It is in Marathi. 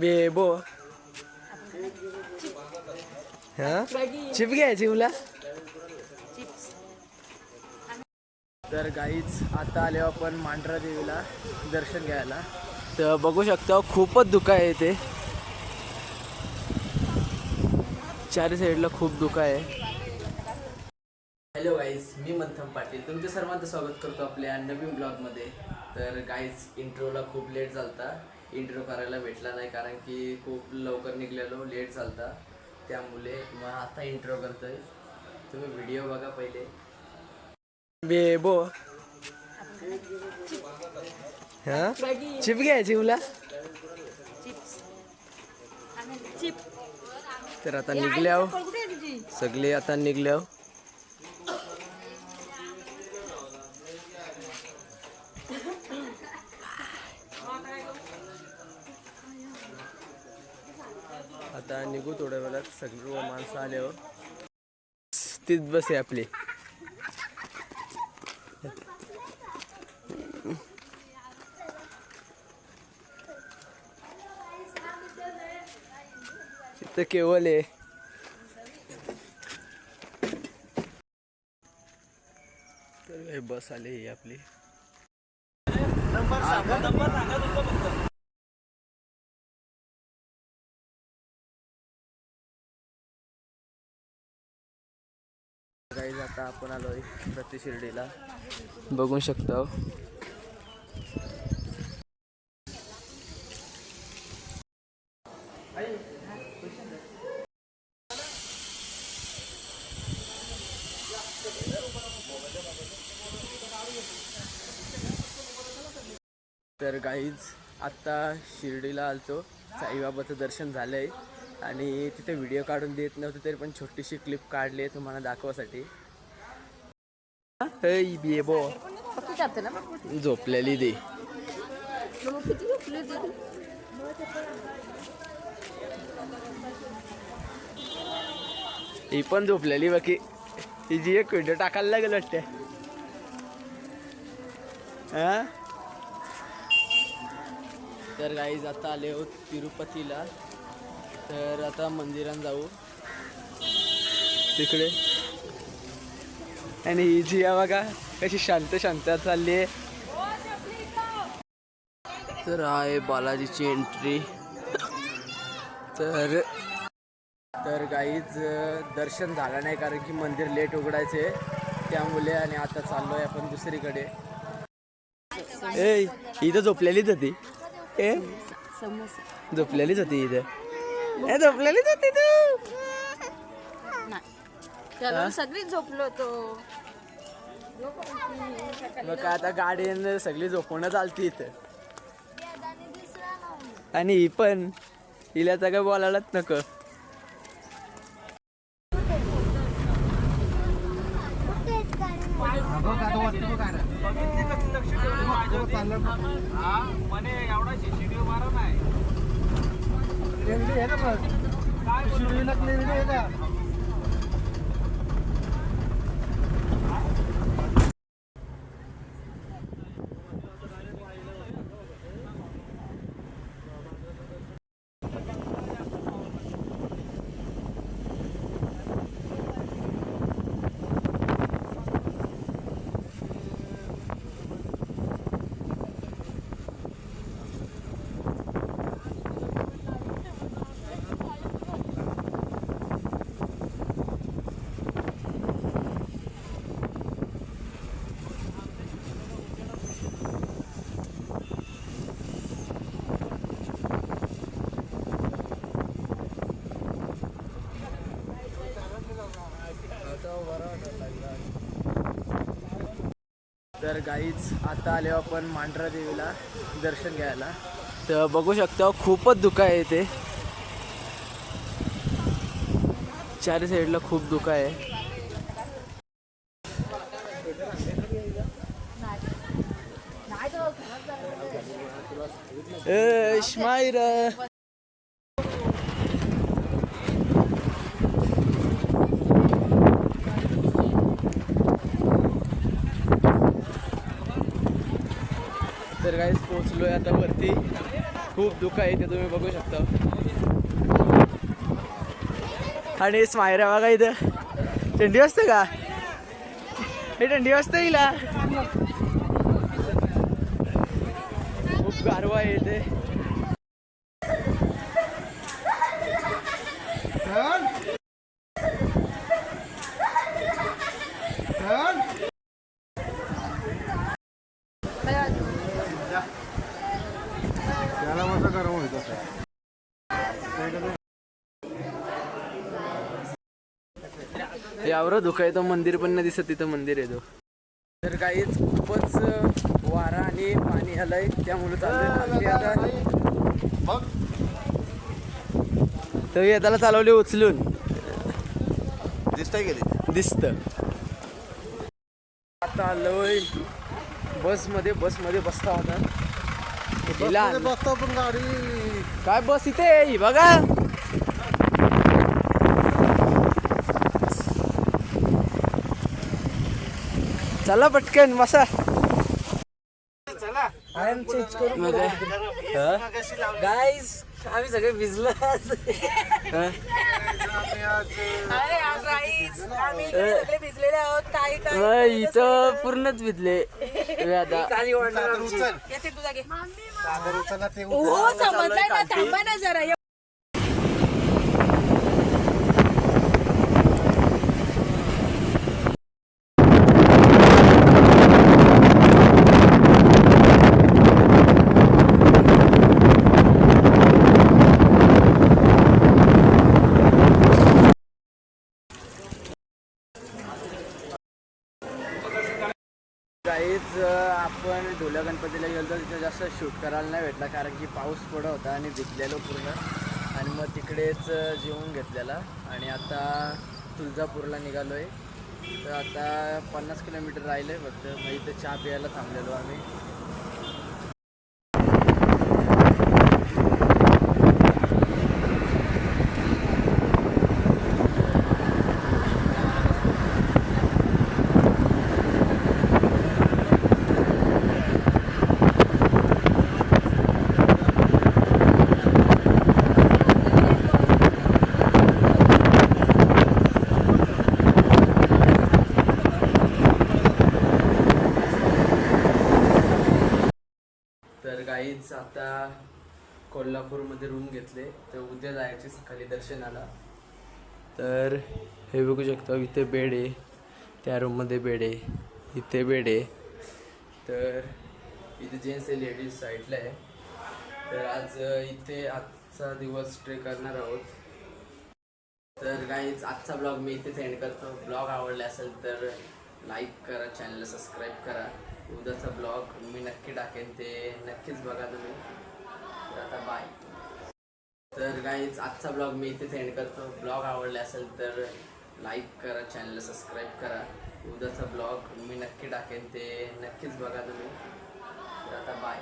बेबो. हा? चिप घ्यायची मुला तर गाईच आता आले आपण मांढरा देवीला दर्शन घ्यायला. तर बघू शकता खूपच दुःख आहे इथे. चारी साईडला खूप दुःख आहे. हॅलो गाईज मी मंथम पाटील. तुमच्या सर्वांचं स्वागत करतो आपल्या नवीन ब्लॉगमध्ये तर गाईज इंट्रोला खूप लेट झालता. इंटरव्ह्यू करायला भेटला नाही कारण की खूप लवकर निघलेलो लेट झालता. त्यामुळे मग आता इंटरव्ह्यू करतोय. तुम्ही व्हिडिओ बघा पहिले. बेबो हा? चिप घ्यायची मुला? तर आता निघल्या सगळे आता निघल्या निघू थोड्या वेळात. सगळी माणसं आल्यावर हो. तीच बस आहे आपली. तिथं केवल आहे. तर हे बस आली ही आपली. गाईज आता आपण आलो प्रति शिर्डीला. बघू शकता. तर गाईज आत्ता शिर्डीला आलतो. साईबाबाचं दर्शन झालंय. आणि तिथे व्हिडिओ काढून देत नव्हते तरी पण छोटीशी क्लिप काढली आहे तुम्हाला दाखवासाठी. हे बेबो झोपलेली दे ही पण झोपलेली बाकी. हिची एक व्हिडिओ टाकायला लागेल वाटते हा? तर गाईज आता आले आहोत तिरुपतीला. तर आता मंदिरात जाऊ. तिकडे. आणि ही जी आहे बघा कशी शांत शांत चालली आहे. तर आहे बालाजीची एंट्री तर तर गाईज दर्शन झालं नाही कारण की मंदिर लेट उघडायचे. त्यामुळे आणि आता चाललोय आपण दुसरीकडे. ए इथं झोपलेलीच होती. ए? झोपलेलीच होती इथं. झोपलेलीच होती तू सगळी झोपलो होतो मग काय आता गाडी सगळी झोपवणं चालती इथं. आणि ही पण. हिला सगळं बोलायलाच नको. रेंडी आहे ना बस शिवलीला रेंडी आहे का? तर गाईच आता आले आपण मांढरा देवीला दर्शन घ्यायला. तर बघू शकता खूपच धुका आहे इथे. चारी साईडला खूप धुका आहे. तर काहीच आहे आता वरती. खूप दुःख आहे ते तुम्ही बघू शकता. आणि स्मायरा बघा इथं. थंडी वाजते का? हे थंडी वाजते हिला. खूप गारवा आहे इथे. यावर धुका आहे तो मंदिर पण नाही दिसत तिथं मंदिर आहे तो. तर काहीच खूपच वारा आणि पाणी आलंय त्यामुळे तर येताला चालवले उचलून. दिसतंय गेली दिसत. आता आलोय बसमध्ये बसमध्ये बसता होता बसतो पण गाडी. काय बस इथे? ही बघा. चला पटकन बसा. गाईज आम्ही सगळे भिजलो आज. हं? भिजलेले आहोत. काही मग इथं पूर्णच भिजले. आता. हो समजलाय ना थांबा ना जरा. काहीच आपण ढोल्या गणपतीला गेलो तर तिथे जास्त शूट करायला नाही भेटला कारण की पाऊस पडत होता आणि भिजलेलो पूर्ण. आणि मग तिकडेच जेवून घेतलेला. आणि आता तुळजापूरला निघालो आहे तर आता पन्नास किलोमीटर राहिलं आहे फक्त मग इथे चहा प्यायला थांबलेलो आम्ही. तर काहीच आता कोल्हापूरमध्ये रूम घेतले. तर उद्या जायचे सकाळी दर्शनाला. तर हे बघू शकता इथे बेड आहे. त्या रूममध्ये बेड आहे. इथे बेड आहे. तर इथे जेंट्स आहे लेडीज साईडला आहे. तर आज इथे आजचा दिवस स्टे करणार आहोत. तर काहीच आजचा ब्लॉग मी इथेच एंड करतो. ब्लॉग आवडला असेल तर लाईक करा चॅनलला सबस्क्राईब करा. उद्याचा ब्लॉग मी नक्की टाकेन ते नक्कीच बघा तुम्ही. तर आता बाय तर काहीच आजचा ब्लॉग मी इथेच एंड करतो. ब्लॉग आवडला असेल तर लाईक करा चॅनलला सबस्क्राईब करा. उद्याचा ब्लॉग मी नक्की टाकेन ते नक्कीच बघा तुम्ही. तर आता बाय